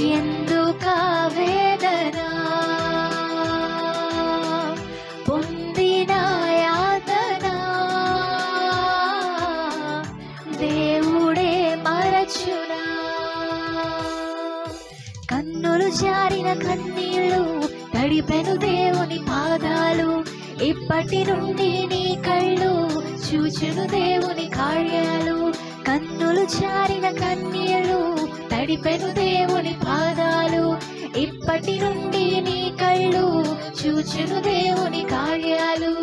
ఎందుకా పొందిన యాతన? దేవుడే మరచునా? కన్నులు జారిన కన్నీళ్ళు తడిపెను దేవుని పాదాలు. ఇప్పటి నుండి నీ కళ్ళు చూచును దేవుని కార్యాలు. కన్నులు జారిన కన్నీళ్ళు నడిపెను దేవుని పాదాలు. ఇప్పటి నుండి నీ కళ్ళు చూచును దేవుని కార్యాలు.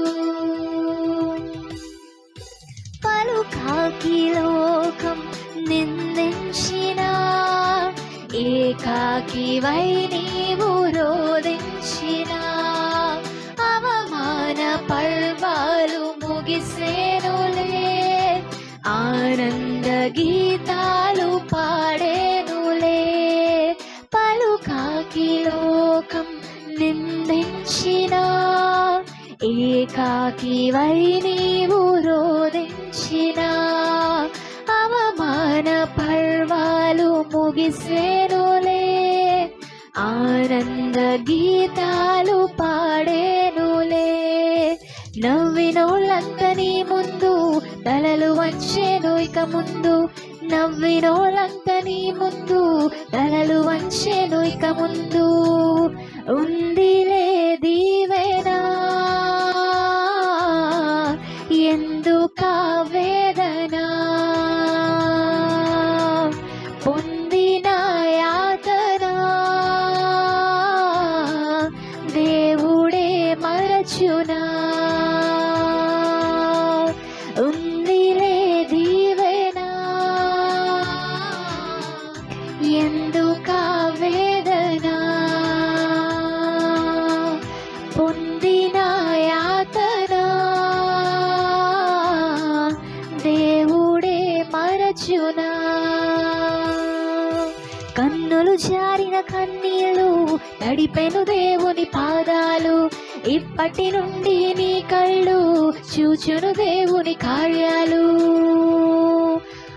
పలు కాకి లోకం నిందించిన ఏకాకి వై నీవు రోధించిన. అవమాన పర్వాలు ముగిసేనులే. ఆనందగీ ఏకాకి వై నీవు రోదించిన అవమాన పర్వాలు ముగిసేనులే. ఆనంద గీతాలు పాడేనులే. నవ్వినోళ్ళంతనీ ముందు తలలు వంచేను ఇక ముందు. నవ్వినోళ్ళంతనీ ముందు తలలు వంచేను ఇక ముందు. ఉందిలే దీవెనా ఎందుకా వేదన? పొందిన యాతన? దేవుడే మరచునా? కన్నులు జారిన కన్నీళ్ళు నడిపెను దేవుని పాదాలు. ఇప్పటి నుండి నీ కళ్ళు చూచును దేవుని కార్యాలు.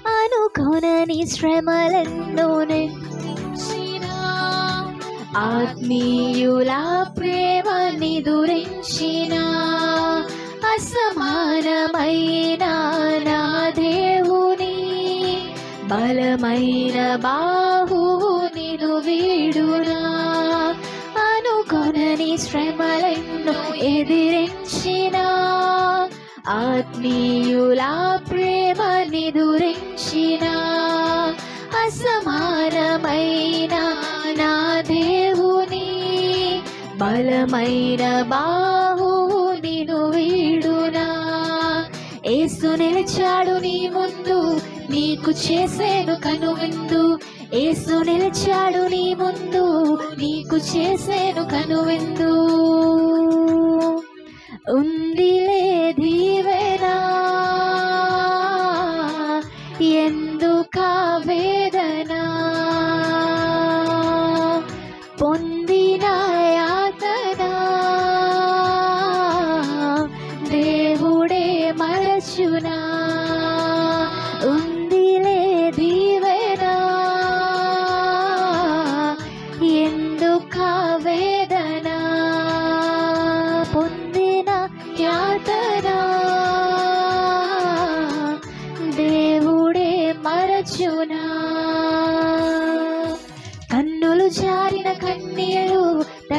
అనుకోనని శ్రమలెన్నో ఆత్మీయుల ప్రేమ నిదురించిన. అసమానమైన నా దేవుని బలమైన బాహువు నేను వీడునా? అనుకొనని శ్రమలను ఎదిరించిన. ఆత్మీయుల ప్రేమ నిదురించిన అసమానమైన నా దేవుని బలమైన బాహు నిను వీడునా ఏసు నిలిచాడు నీ ముందు నీకు చేసేను కనువిందు. ఏసు నిలిచాడు నీ ముందు నీకు చేసేను కనువిందు. ఉందిలే దీవెనా ఎందుక వేదన? పొందిన యాతన? దేవుడే మరచునా? ఉందిలే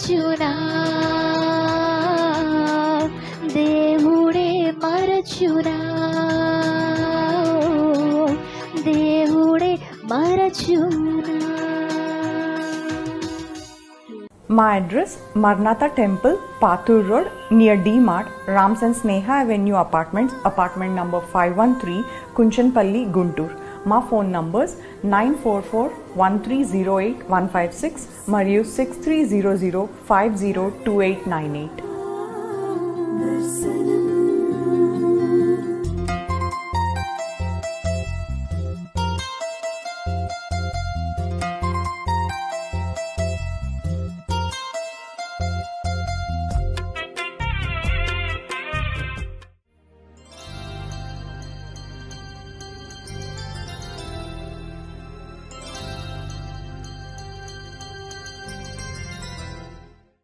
మరచునా దేవుడే మరచునా దేవుడే మరచునా మా address మర్నాథ temple Pathur road near D Mart Rams and Sneha avenue apartments apartment number five one three Kunchanapalli Guntur మా phone numbers nine four four one three zero eight one five six మరియు six three zero zero five zero two eight nine eight